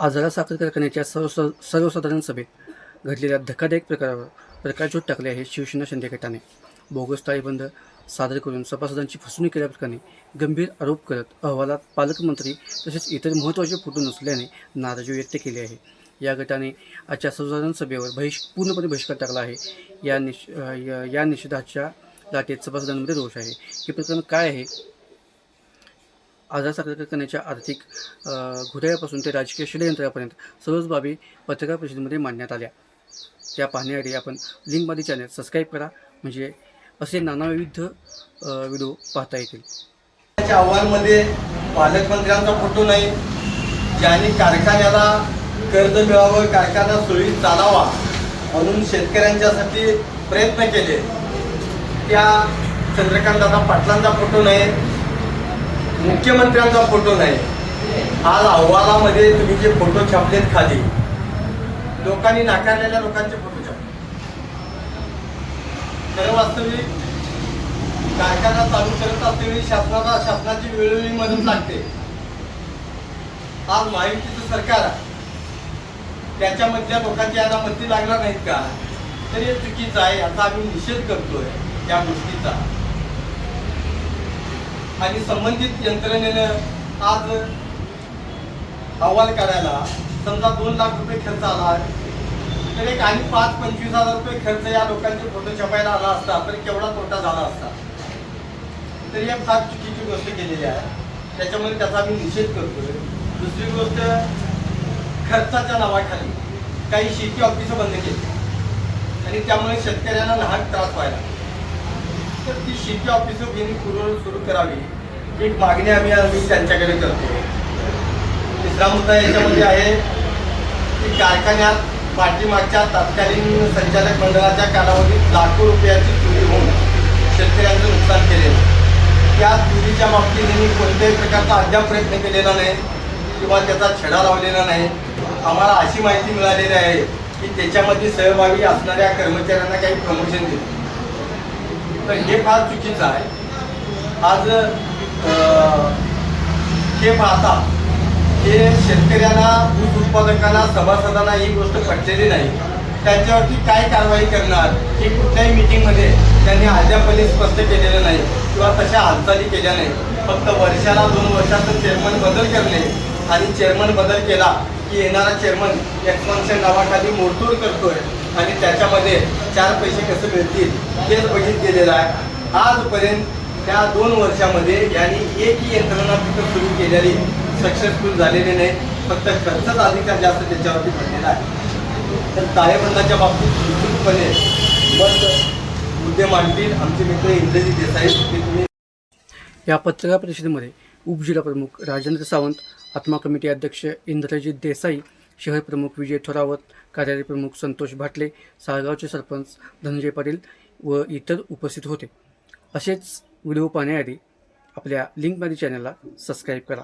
आजारा साखर कारखान्याच्या सर्व सर्वसाधारण सभेत घडलेल्या धक्कादायक प्रकारावर प्रकाशझोत टाकले आहे शिवसेना शिंदे गटाने. बोगस ताळेबंद सादर करून सभासदांची फसवणूक केल्याप्रकरणी गंभीर आरोप करत अहवालात पालकमंत्री तसेच इतर महत्त्वाचे फोटो नसल्याने नाराजी व्यक्त केली आहे. या गटाने आजच्या सर्वसाधारण सभेवर बहिष पूर्णपणे बहिष्कार टाकला आहे. या निष या- या निषेधाच्या लाटेत सभासदांमध्ये रोष आहे. हे प्रकरण काय आहे? आजार साखर आर्थिक अ, ते राजकीय षडयंत्रापर्यंत सर्वच बाबी पत्रकार परिषदेमध्ये मांडण्यात आल्या. त्या पाहण्यासाठी आपण लिंकमध्ये चॅनल सबस्क्राईब करा म्हणजे असे नानाविध व्हिडिओ पाहता येतील. त्याच्या अहवालमध्ये पालकमंत्र्यांचा फोटो नाही. ज्यांनी कारखान्याला कर्ज मिळावं कारखाना सोयी चालावा म्हणून शेतकऱ्यांच्यासाठी प्रयत्न केले त्या चंद्रकांतदादा पाटलांचा फोटो नाही. मुख्यमंत्र्यांचा फोटो नाही. आज अहवालामध्ये तुम्ही जे फोटो छापलेत खाली लोकांनी नाकारलेल्या लोकांचे फोटो छापले. खरं वास्तविक कारखाना चालू करत असतेवेळी शासनाला शासनाची वेळोवेळी मदत लागते. आज महायुतीचं सरकार त्याच्यामधल्या लोकांची यांना मदती लागणार नाहीत का? तर हे चुकीचं आहे याचा आम्ही निषेध करतोय या गोष्टीचा. आणि संबंधित यंत्रणेनं आज अहवाल काढायला समजा दोन लाख रुपये खर्च आला तर एक आणि पाच पंचवीस हजार रुपये खर्च या लोकांचे फोटो छपायला आला असता तर केवढा तोटा झाला असता? तर ही फार चुकीची गोष्ट केलेली आहे. त्याच्यामुळे त्याचा मी निषेध करतोय. दुसरी गोष्ट खर्चाच्या नावाखाली काही शेती ऑफिसं बंद केली. आणि त्यामुळे शेतकऱ्यांना लहान त्रास व्हायला ती शेती ऑफिस यांनी पूर्व सुरू करावी. ही मागणी आम्ही आम्ही त्यांच्याकडे करतो. तिसरा मुद्दा याच्यामध्ये आहे की कारखान्यात पाठीमागच्या तत्कालीन संचालक मंडळाच्या कालावधीत लाखो रुपयाची चोरी होऊन शेतकऱ्यांचं नुकसान केलेलं त्या चोरीच्या बाबतीत त्यांनी कोणत्याही प्रकारचा अद्याप प्रयत्न केलेला नाही किंवा त्याचा छडा लावलेला नाही. आम्हाला अशी माहिती मिळालेली आहे की त्याच्यामध्ये सहभागी असणाऱ्या कर्मचाऱ्यांना काही प्रमोशन दिलं तर हे फार चुकीचं आहे. आज हे पाहता हे शेतकऱ्यांना ऊस उत्पादकांना सभासदांना ही गोष्ट पटलेली नाही. त्यांच्यावरती काय कारवाई करणार हे कुठल्याही मिटिंगमध्ये त्यांनी अद्यापही स्पष्ट केलेलं नाही किंवा तशा हालचाली केल्या नाही फक्त वर्षाला दोन वर्षातून चेअरमन बदल करणे आणि चेअरमन बदल केला की येणारा चेअरमन एक्सपान्शन नावाखाली मोडतोड करतोय. आणि त्याच्यामध्ये चार पैसे कसे मिळतील तेच बघित गेलेलं आहे. आजपर्यंत त्या दोन वर्षामध्ये यांनी एकही यंत्रणा तिथं सुरू केलेली सक्सेसफुल झालेली नाही. फक्त खर्चच अधिकार जास्त त्याच्यावरती पडलेला आहे. तर ताळेबंदाच्या बाबतीत निश्चितपणे मत मुद्दे मांडतील. आमचे मित्र इंद्रजी देसाई ते तुम्ही या पत्रकार परिषदेमध्ये उपजिल्हा प्रमुख राजेंद्र सावंत आत्मा कमिटी अध्यक्ष इंद्रजीत देसाई शहर प्रमुख विजय थोरावत कार्यालय प्रमुख संतोष भाटले साळगावचे सरपंच धनंजय पाटील व इतर उपस्थित होते. असेच व्हिडिओ पाहण्याआधी आपल्या लिंकमध्ये चॅनलला सबस्क्राईब करा.